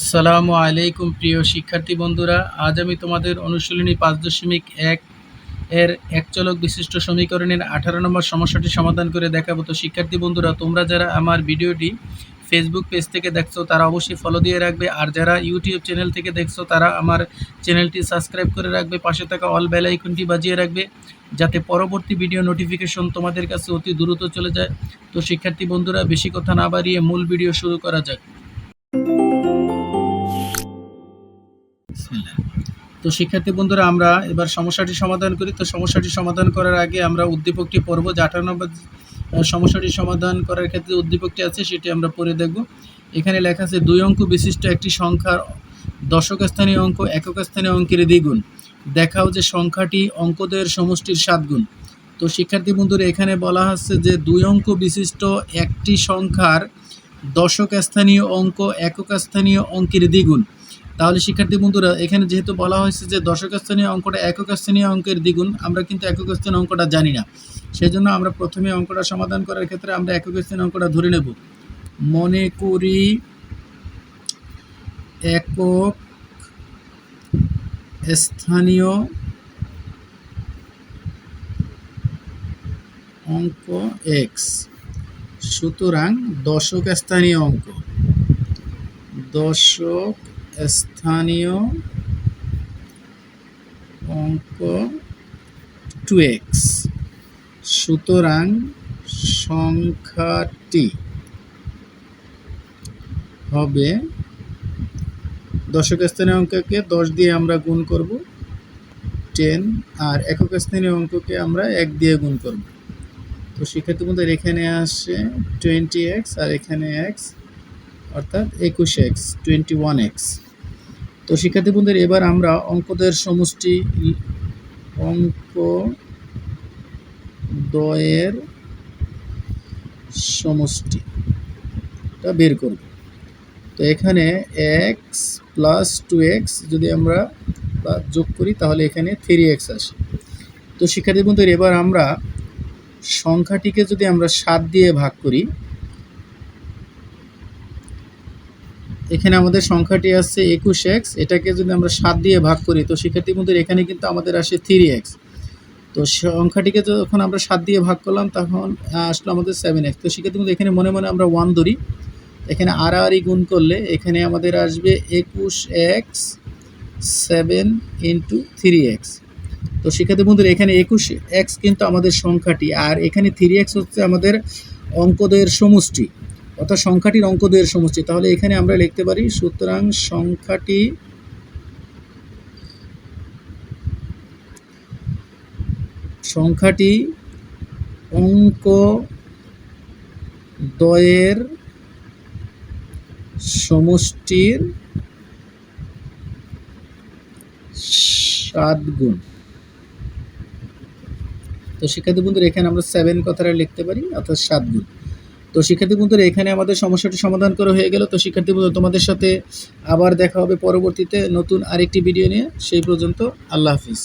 আসসালামু আলাইকুম প্রিয় শিক্ষার্থী বন্ধুরা, আজ আমি তোমাদের অনুশীলনী পাঁচ দশমিক এক এর একচলক বিশিষ্ট সমীকরণের আঠারো নম্বর সমস্যাটি সমাধান করে দেখাবো। তো শিক্ষার্থী বন্ধুরা, তোমরা যারা আমার ভিডিওটি ফেসবুক পেজ থেকে দেখছ, তারা অবশ্যই ফলো দিয়ে রাখবে। আর যারা ইউটিউব চ্যানেল থেকে দেখছ, তারা আমার চ্যানেলটি সাবস্ক্রাইব করে রাখবে। পাশে থাকা অল বেল আইকনটি বাজিয়ে রাখবে, যাতে পরবর্তী ভিডিও নোটিফিকেশন তোমাদের কাছে অতি দ্রুত চলে যায়। তো শিক্ষার্থী বন্ধুরা, বেশি কথা না বাড়িয়ে মূল ভিডিও শুরু করা যাক। তো শিক্ষার্থী বন্ধুরা, আমরা এবার সমস্যাটি সমাধান করি। তো সমস্যাটি সমাধান করার আগে আমরা উদ্দীপকটি পড়ব। যে আঠারো নম্বর সমস্যাটি সমাধান করার ক্ষেত্রে উদ্দীপকটি আছে, সেটি আমরা পড়ে দেখব। এখানে লেখা আছে, দুই অঙ্ক বিশিষ্ট একটি সংখ্যার দশক স্থানীয় অঙ্ক, একক স্থানীয় অঙ্কের দ্বিগুণ। দেখাও যে সংখ্যাটি অঙ্কদের সমষ্টির সাত গুণ। তো শিক্ষার্থী বন্ধুরা, এখানে বলা হচ্ছে যে দুই অঙ্ক বিশিষ্ট একটি সংখ্যার দশক স্থানীয় অঙ্ক, একক স্থানীয় অঙ্কের দ্বিগুণ। তাহলে শিক্ষার্থী বন্ধুরা, এখানে যেহেতু বলা হয়েছে যে দশক স্থানীয় অঙ্কটা একক স্থানীয় অঙ্কের দ্বিগুণ, আমরা কিন্তু একক স্থানীয় অঙ্কটা জানি না। সেই জন্য আমরা প্রথমে অঙ্কটা সমাধান করার ক্ষেত্রে আমরা একক স্থানীয় অঙ্কটা ধরে নেব। মনে করি একক স্থানীয় অঙ্ক এক্স সুতরাং দশক স্থানীয় অঙ্ক। দশক স্থানীয় অঙ্ক টু এক্স সুতরাং সংখ্যাটি হবে দশক স্থানীয় অঙ্ককে দশ দিয়ে আমরা গুণ করব টেন আর একক স্থানীয় অঙ্ককে আমরা এক দিয়ে গুণ করব। তো শিক্ষার্থী বন্ধুদের এখানে আসে টোয়েন্টি এক্স আর এখানে এক্স অর্থাৎ একুশ এক্স টোয়েন্টি ওয়ান এক্স তো শিক্ষার্থী বন্ধুদের এবার আমরা অঙ্কদের সমষ্টি, অঙ্ক দয়ের সমষ্টিটা বের করব। তো এখানে এক্স প্লাস টু এক্স যদি আমরা যোগ করি, তাহলে এখানে থ্রি এক্স আসে। তো শিক্ষার্থী বন্ধুদের এবার আমরা সংখ্যাটিকে যদি আমরা সাত দিয়ে ভাগ করি এখানে আমাদের সংখ্যাটি আসছে একুশ এক্স এটাকে যদি আমরা সাত দিয়ে ভাগ করি, তো শিক্ষার্থী বন্ধুদের এখানে কিন্তু আমাদের আসে থ্রি এক্স তো সংখ্যাটিকে যখন আমরা সাত দিয়ে ভাগ করলাম, তখন আসলো আমাদের সেভেন এক্স তো শিক্ষার্থী বন্ধু এখানে মনে মনে আমরা ওয়ান ধরি। এখানে আড়াআড়ি গুণ করলে এখানে আমাদের আসবে একুশ x seven into three x তো শিক্ষার্থী বন্ধুরা, এখানে একুশ এক্স কিন্তু আমাদের সংখ্যাটি, আর এখানে থ্রি এক্স হচ্ছে আমাদের অঙ্কদের সমষ্টি। অর্থাৎ সংখ্যাটির অঙ্কদের সমষ্টি। তাহলে এখানে আমরা লিখতে পারি, সুতরাং সংখ্যাটি সংখ্যাটি অঙ্ক দয়ের সমষ্টির সাত গুণ। তো শিক্ষার্থী বন্ধুরা, এখানে আমরা সেভেন কথাটা লিখতে পারি, অর্থাৎ সাত গুণ। তো শিক্ষার্থী বন্ধুরা, এখানে আমাদের সমস্যাটি সমাধান করা হয়ে গেল। তো শিক্ষার্থী বন্ধু তোমাদের সাথে আবার দেখা হবে পরবর্তীতে নতুন আরেকটি ভিডিও নিয়ে। সেই পর্যন্ত আল্লাহ হাফিজ।